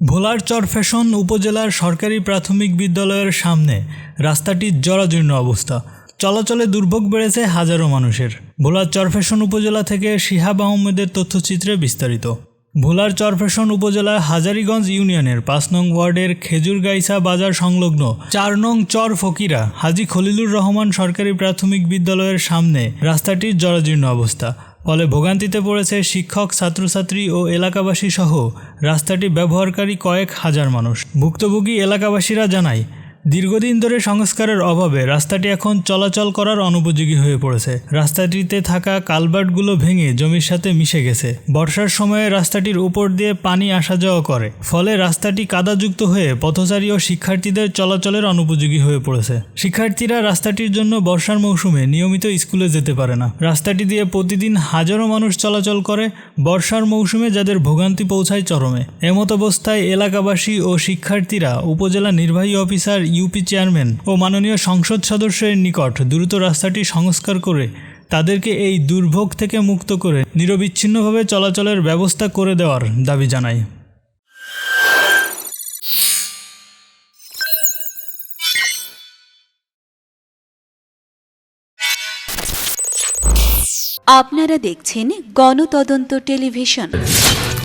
ভোলার চরফ্যাশন উপজেলার সরকারি প্রাথমিক বিদ্যালয়ের সামনে রাস্তাটির জরাজীর্ণ অবস্থা। চলাচলে দুর্ভোগ বেড়েছে হাজারো মানুষের। ভোলার চরফ্যাশন উপজেলা থেকে শিহাব আহমেদের তথ্যচিত্রে বিস্তারিত। ভোলার চরফ্যাশন উপজেলা হাজারীগঞ্জ ইউনিয়নের পাঁচ নং ওয়ার্ডের খেজুরগাইসা বাজার সংলগ্ন চার নং চর ফকিরা হাজি খলিলুর রহমান সরকারি প্রাথমিক বিদ্যালয়ের সামনে রাস্তাটির জরাজীর্ণ অবস্থা। ফলে ভোগান্তিতে পড়েছে শিক্ষক, ছাত্রছাত্রী ও এলাকাবাসী সহ রাস্তাটি ব্যবহারকারী কয়েক হাজার মানুষ। ভুক্তভোগী এলাকাবাসীরা জানায় দীর্ঘদিন ধরে সংস্কারের অভাবে রাস্তাটি এখন চলাচল করার অনুপযোগী হয়ে পড়েছে। রাস্তাটিতে থাকা কালভার্টগুলো ভেঙে জমির সাথে মিশে গেছে। বর্ষার সময়ে রাস্তাটির উপর দিয়ে পানি আসা যাওয়া করে। ফলে রাস্তাটি কাদাযুক্ত হয়ে পথচারী ও শিক্ষার্থীদের চলাচলের অনুপযোগী হয়ে পড়েছে। শিক্ষার্থীরা রাস্তাটির জন্য বর্ষার মৌসুমে নিয়মিত স্কুলে যেতে পারে না। রাস্তাটি দিয়ে প্রতিদিন হাজারো মানুষ চলাচল করে, বর্ষার মৌসুমে যাদের ভোগান্তি পৌঁছায় চরমে। এমত অবস্থায় এলাকাবাসী ও শিক্ষার্থীরা উপজেলা নির্বাহী অফিসার ইউপি চেয়ারম্যান ও মাননীয় সংসদ সদস্যের নিকট দ্রুত রাস্তাটি সংস্কার করে তাদেরকে এই দুর্ভোগ থেকে মুক্ত করে নিরবিচ্ছিন্নভাবে চলাচলের ব্যবস্থা করে দেওয়ার দাবি জানায়। আপনারা দেখছেন গণতদন্ত টেলিভিশন।